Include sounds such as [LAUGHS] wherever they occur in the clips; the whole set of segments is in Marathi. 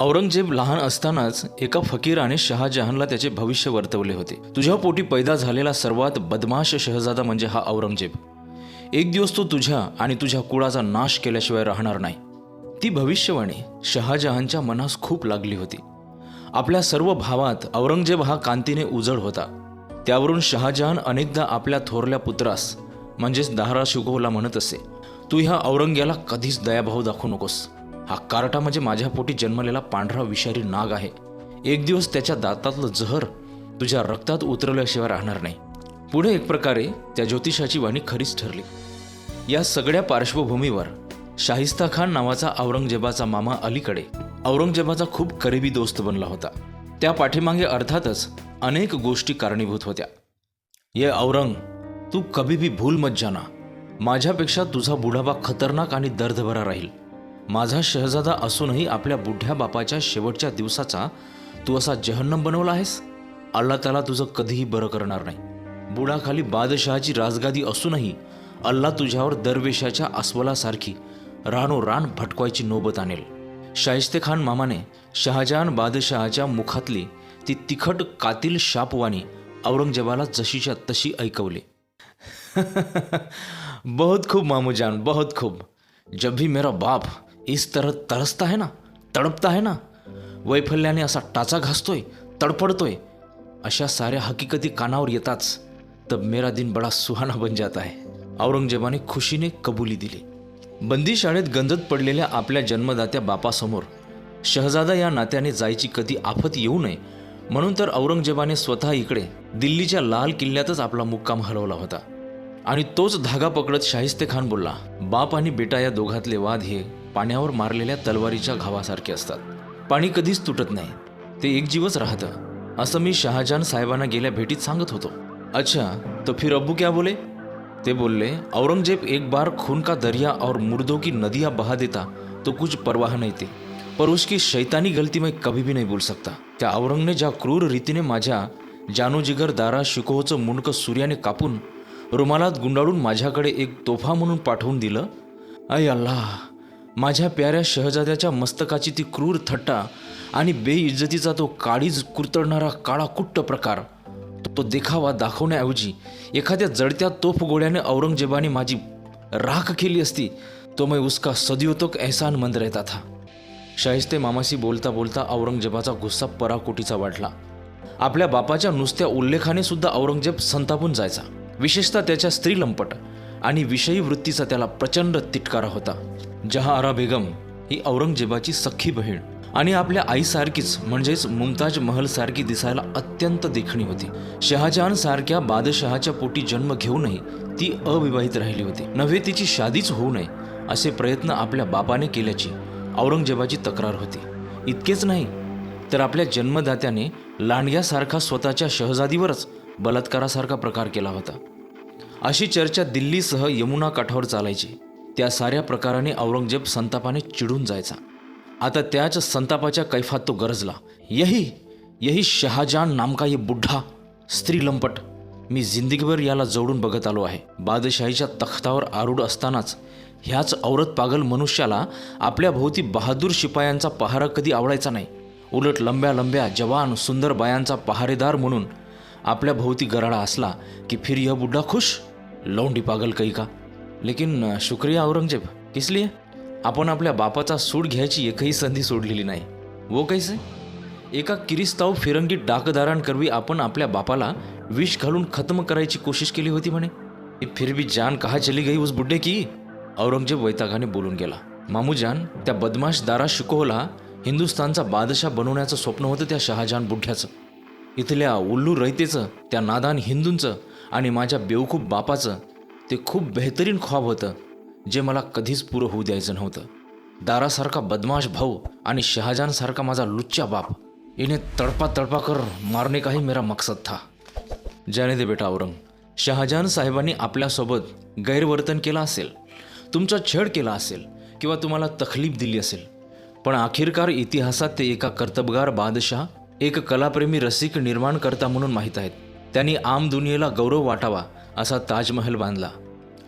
औरंगजेब लहान असतानाच एका फकीराने शहाजहानला त्याचे भविष्य वर्तवले होते. तुझ्या पोटी पैदा झालेला सर्वात बदमाश शहजादा म्हणजे हा औरंगजेब. एक दिवस तो तुझ्या आणि तुझ्या कुळाचा नाश केल्याशिवाय राहणार नाही. ती भविष्यवाणी शहाजहानच्या मनास खूप लागली होती. आपल्या सर्व भावात औरंगजेब हा कांतीने उजळ होता. त्यावरून शहाजहान अनेकदा आपल्या थोरल्या पुत्रास म्हणजेच दाहरा शिकोहला म्हणत असे तू ह्या औरंग्याला कधीच दयाभाव दाखवू नकोस. हा कार्टा म्हणजे माझ्या पोटी जन्मलेला पांढरा विषारी नाग आहे. एक दिवस त्याच्या दातातलं जहर तुझ्या रक्तात उतरवल्याशिवाय राहणार नाही. पुढे एक प्रकारे त्या ज्योतिषाची वाणी खरीच ठरली. या सगळ्या पार्श्वभूमीवर शाहिस्ता खान नावाचा औरंगजेबाचा मामा अलीकडे औरंगजेबाचा खूप करीबी दोस्त बनला होता. त्या पाठीमागे अर्थातच अनेक गोष्टी कारणीभूत होत्या. ये औरंग तू कभी भी भूल मत जाना. माझ्यापेक्षा तुझा बुढाबा खतरनाक आणि दर्दभरा राहील. माझा शहजादा असूनही आपल्या बुढ्या बापाच्या शेवटच्या दिवसाचा तू असा जहन्नम बनवला आहेस? अल्ला त्याला तुझं कधीही बरं करणार नाही. बुडाखाली बादशहाची राजगादी असूनही अल्ला तुझ्यावर दरवेशाच्या अस्वलासारखी रानोरान भटकवायची नोबत आणेल. शाहिस्ते खान मामाने शहाजहान बादशहाच्या मुखातली ती तिखट कातील शापवाणी औरंगजेबाला जशीच्या तशी ऐकवली. [LAUGHS] बहुत खूब मामू जान बहुत खूब जब भी मेरा बाप इस तरह तरसता है ना तडपता है ना वैफल्याने असा टाचा घासतोय तडफडतोय अशा साऱ्या हकीकती कानावर येताच तब मेरा दिन बडा सुहाना बन जात आहे औरंगजेबाने खुशीने कबुली दिली. बंदी शाळेत गंजत पडलेल्या आपल्या जन्मदात्या बापासमोर शहजादा या नात्याने जायची कधी आफत येऊ नये म्हणून तर औरंगजेबाने स्वतः इकडे दिल्लीच्या लाल किल्ल्यातच आपला मुक्काम हलवला होता. आणि तोच धागा पकडत शाहिस्ते खान बोलला बाप आणि बेटा या दोघातले वाद हे पाण्यावर मारलेल्या तलवारीच्या घावासारखे असतात. पाणी कधीच तुटत नाही. ते एक जीवच राहतं. असं मी शहाजहान साहेबांना गेल्या भेटीत सांगत होतो. अच्छा तो फिर अब्बू क्या बोले? ते बोलले औरंगजेब एक बार खून का दरिया और मुर्दों की नदिया बहा देता तो कुछ परवाह नहीं थे. पर उसकी शैतानी गलती मैं कभी भी नहीं बोल सकता. त्या औरंगने ज्या क्रूर रीतीने माझ्या जानूजिगर दारा शिकोहचं मुंडकं सूर्याने कापून रुमालात गुंडाळून माझ्याकडे एक तोफा म्हणून पाठवून दिलं? अय अल्लाह माझ्या प्याऱ्या शहजाद्याच्या मस्तकाची ती क्रूर थट्टा आणि बेइज्जतीचा तो काळीज कुरतडणारा काळा कुट्ट प्रकार तो देखावा दाखवण्याऐवजी एखाद्या जडत्या तोफ गोळ्याने औरंगजेबाने माझी राख केली असती तो मैं उसका सदियों तक एहसान मंद रहता था. शाहिस्ते मामाशी बोलता बोलता औरंगजेबाचा गुस्सा पराकोटीचा वाढला. आपल्या बापाच्या नुसत्या उल्लेखाने सुद्धा औरंगजेब संतापून जायचा विशेषतः त्याच्या स्त्री लंपट. आणि विषयी वृत्तीचा त्याला प्रचंड तिटकारा होता. जहाआरा बेगम ही औरंगजेबाची सख्खी बहीण आणि आपल्या आईसारखीच म्हणजेच मुमताज महल सारखी दिसायला अत्यंत देखणी होती. शहाजहान सारख्या बादशहाच्या पोटी जन्म घेऊनही ती अविवाहित राहिली होती. नव्हे तिची शादीच होऊ नये असे प्रयत्न आपल्या बापाने केल्याची औरंगजेबाची तक्रार होती. इतकेच नाही तर आपल्या जन्मदात्याने लांडग्यासारखा स्वतःच्या शहजादीवरच बलात्कारासारखा प्रकार केला होता. अशी चर्चा दिल्लीसह यमुना काठावर चालायची. त्या साऱ्या प्रकाराने औरंगजेब संतापाने चिडून जायचा. आता त्याच संतापाच्या कैफात तो गरजला. यही यही शहाजहान नामका ये बुड्ढा स्त्री लंपट मी जिंदगीभर याला जोडून बघत आलो आहे. बादशाहीच्या तख्तावर आरूढ असतानाच ह्याच औरत पागल मनुष्याला आपल्या भोवती बहादूर शिपायांचा पहारा कधी आवडायचा नाही. उलट लंब्या लंब्या जवान सुंदर बायांचा पहारेदार म्हणून आपल्या भोवती गराळा असला की फिर यह बुड्ढा खुश? लौंडी पागल कही का? लेकिन शुक्रिया औरंगजेब. किस लिए? आपण आपल्या बापाचा सूड घ्यायची एकही संधी सोडलेली नाही. वो कैसे? एका किरिस्ताव फिरंगी डाकदारांकरवी आपण आपल्या बापाला विष घालून खत्म करायची कोशिश केली होती म्हणे. फिर भी जान कहा चली गई उस बुड्ढे की? औरंगजेब वैतागाने बोलून गेला. मामूजान त्या बदमाश दारा शिकोहला हिंदुस्थानचा बादशाह बनवण्याचं स्वप्न होतं त्या शहाजहान बुड्ढ्याचं. इथल्या उल्लू रयतेचं त्या नादान हिंदूंचं आणि माझ्या बेवकूफ बापाचं ते खूप बेहतरीन ख्वाब होतं जे मला कधीच पुरं होऊ द्यायचं नव्हतं. दारासारखा बदमाश भाऊ आणि शहाजहानसारखा माझा लुच्चा बाप. इने तड़पा तड़पा कर मारने काही मेरा मकसद था. जाने दे बेटा औरंग. शहाजहान साहेबांनी आपल्यासोबत गैरवर्तन केलं असेल तुमचा छेड केला असेल किंवा तुम्हाला तकलीफ दिली असेल पण अखेरकार इतिहासात ते एका कर्तबगार बादशाह एक कलाप्रेमी रसिक निर्माणकर्ता म्हणून माहीत आहेत. त्यांनी आम दुनियेला गौरव वाटावा असा ताजमहल बांधला.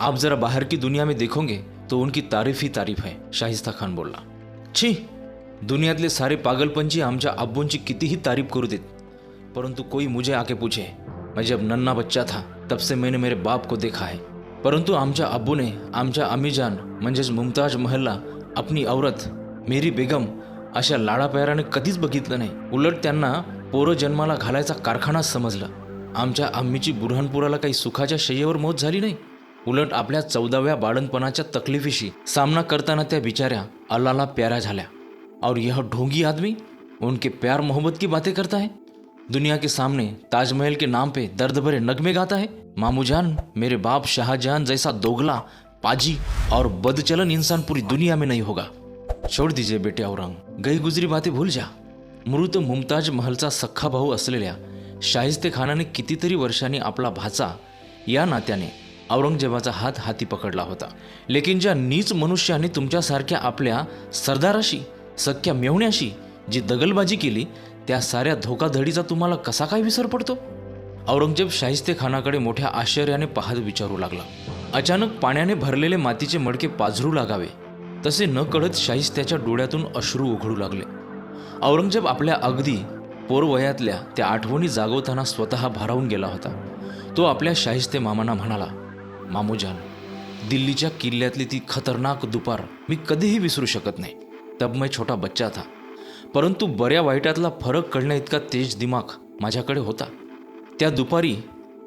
आप जरा बाहर की दुनिया में देखोगे तो उनकी तारीफ ही तारीफ है शाहिस्ता खान बोलला. छी! दुनियातले सारे पागलपंची आमच्या अब्बूंची कितीही तारीफ करू देत परंतु कोई मुझे आके पूछे मैं जब नन्ना बच्चा था तब से मैंने मेरे बाप को देखा है। परंतु आमच्या अब्बूने आमच्या अमीजान म्हणजेच मुमताज महलला आपली औरत मेरी बेगम अशा लाडाप्याराने कधीच बघितलं नाही. उलट त्यांना पोरं जन्माला घालायचा कारखानाच समजलं. आमच्या आम्मीची बुरहानपुराला काही सुखाच्या शय्येवर मौत झाली नाही. उलट आपल्या चौदाव्या बाळणपणाच्या तकलीफीशी सामना करताना त्या बिचाऱ्या अल्लाला प्यारा झाल्या. और यह ढोंगी आदमी उनके प्यार मोहब्बत की बातें करता है? दुनिया के सामने ताजमहल के नाम पे दर्द भरे नगमे गाता है? मामूजान मेरे बाप शाहजहान जैसा दोगला पाजी और बदचलन इंसान पूरी दुनिया में नहीं होगा। छोड़ दीजिए बेटे औरंग। गई गुजरी भूल जा। मृत मुमताज महलचा सख्खा भाऊ असलेल्या शाहिस्ते खानाने कितीतरी वर्षांनी आपला भाचा या नात्याने औरंगजेबाचा हात हाती पकडला होता. लेकिन ज्या नीच मनुष्याने तुमच्यासारख्या आपल्या सरदाराशी सख्या मेवण्याशी जी दगलबाजी केली त्या साऱ्या धोकाधडीचा तुम्हाला कसा काय विसर पडतो? औरंगजेब शाहिस्ते खानाकडे मोठ्या आश्चर्याने पाहत विचारू लागला. अचानक पाण्याने भरलेले मातीचे मडके पाझरू लागावे. तसे न कळत शाहिस्त्याच्या डोळ्यातून अश्रू उघडू लागले. औरंगजेब आपल्या अगदी पोरवयातल्या त्या आठवणी जागवताना स्वतः भारावून गेला होता. तो आपल्या शाहिस्ते मामांना म्हणाला मामूजान दिल्लीच्या किल्ल्यातली ती खतरनाक दुपार मी कधीही विसरू शकत नाही. तब मैं छोटा बच्चा था. परंतु बऱ्या वाईटातला फरक कळण्या इतका तेज दिमाग माझ्याकडे होता. त्या दुपारी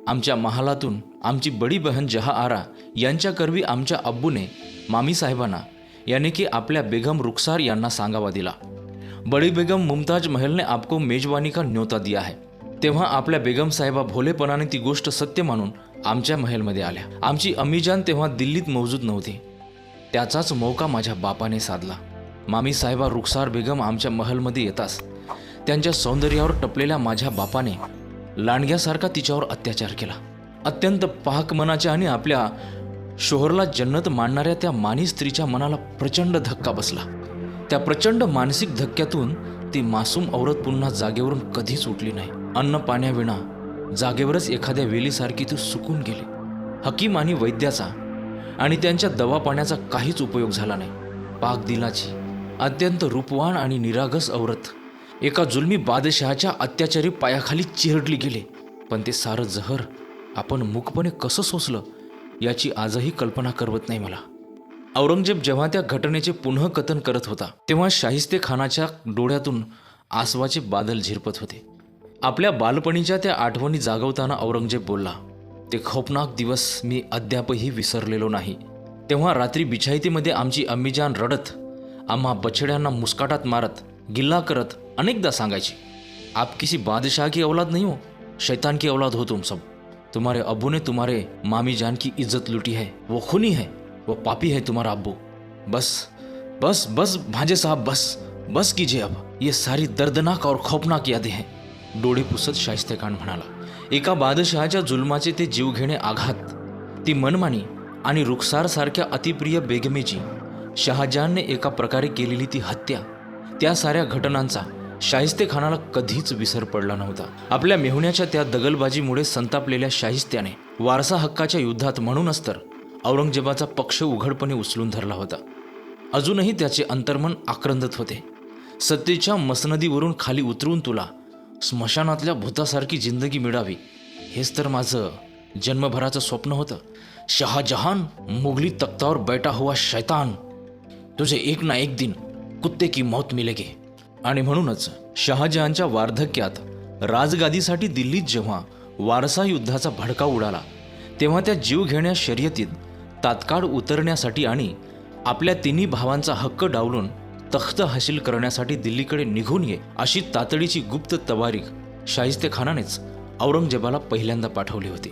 आमच्या महालातून आमची बडी बहन जहा आरा यांच्याकरवी आमच्या अब्बूने मामीसाहेबांना याने की आपल्या बेगम रुखसार यांना सांगावा दिला. बडी बेगम मुमताज महलने आपको मेजवानी का न्योता दिया है. तेव्हा आपल्या बेगम साहेबा भोलेपणाने ती गोष्ट सत्य मानून आमच्या महलमध्ये आल्या. आमची अमीजान तेव्हा दिल्लीत मौजूद नव्हती. त्याचाच मौका माझ्या बापाने साधला. मामी साहेबा रुखसार बेगम आमच्या महलमध्ये येताच त्यांच्या सौंदर्यावर टपलेल्या माझ्या बापाने लांडग्यासारखा तिच्यावर अत्याचार केला. अत्यंत पाहक मनाच्या आणि आपल्या शोहरला जन्नत मानणाऱ्या त्या मानी स्त्रीच्या मनाला प्रचंड धक्का बसला. त्या प्रचंड मानसिक धक्क्यातून ती मासूम औरत पुन्हा जागेवरून कधीच उठली नाही. अन्न पाण्याविना जागेवरच एखाद्या वेलीसारखी ती सुकून गेली. हकीम आणि वैद्याचा आणि त्यांच्या दवा पाण्याचा काहीच उपयोग झाला नाही. पाक दिलाची अत्यंत रूपवान आणि निरागस औरत एका जुलमी बादशहाच्या अत्याचारी पायाखाली चिरडली गेले. पण ते सारं जहर आपण मुकपणे कसं सोसलं? याची आजही कल्पना करवत नाही मला. औरंगजेब जेव्हा त्या घटनेचे पुनः कथन करत होता तेव्हा शाहिस्ते खानाच्या डोळ्यातून आसवाचे बादल झिरपत होते. आपल्या बालपणीच्या त्या आठवणी जागवताना औरंगजेब बोलला ते खौफनाक दिवस मी अद्यापही विसरलेलो नाही. तेव्हा रात्री बिछाईतीमध्ये आमची अम्मीजान रडत आम्हा बछड्यांना मुस्काटात मारत गिल्ला करत अनेकदा सांगायची आप किसी बादशाह की औलाद नाही हो? शैतान की औलाद हो तुम सब तुम्हारे अब्बू ने तुम्हारे मामी जान की इज्जत लूटी है। वो खूनी है वो पापी है तुम्हारा अब्बू बस बस बस भांजे साहब बस बस कीजिए अब। ये सारी दर्दनाक और खौफनाक यादें हैं। डोळे पुसत शाहिस्ते खान म्हणाला। एका बादशहाच्या जुलमाचे ते जीवघेणे आघात। ती मनमानी आणि रुखसारसारख्या अतिप्रिय बेगमेची शहाजहानने एका प्रकारे केलेली ती हत्या त्या साऱ्या घटनांचा शाहिस्ते खानाला कधीच विसर पडला नव्हता. आपल्या मेहुण्याच्या त्या दगलबाजीमुळे संतापलेल्या शाहिस्त्याने वारसा हक्काच्या युद्धात म्हणूनच तर औरंगजेबाचा पक्ष उघडपणे उचलून धरला होता. अजूनही त्याचे अंतर्मन आक्रंदत होते. सत्तेच्या मसनदीवरून खाली उतरून तुला स्मशानातल्या भूतासारखी जिंदगी मिळावी हेच तर माझं जन्मभराचं स्वप्न होतं. शहाजहान मुघली तख्तावर बैठा हुआ शैतान तुझे एक ना एक दिन कुत्ते की मौत मिलेगी. आणि म्हणूनच शहाजहानच्या वार्धक्यात राजगादीसाठी दिल्लीत जेव्हा वारसा युद्धाचा भडका उडाला तेव्हा त्या जीवघेण्या शर्यतीत तात्काळ उतरण्यासाठी आणि आपल्या तिन्ही भावांचा हक्क डावलून तख्त हासिल करण्यासाठी दिल्लीकडे निघून ये अशी तातडीची गुप्त तवारीख शाहिस्ते खानानेच औरंगजेबाला पहिल्यांदा पाठवली होती.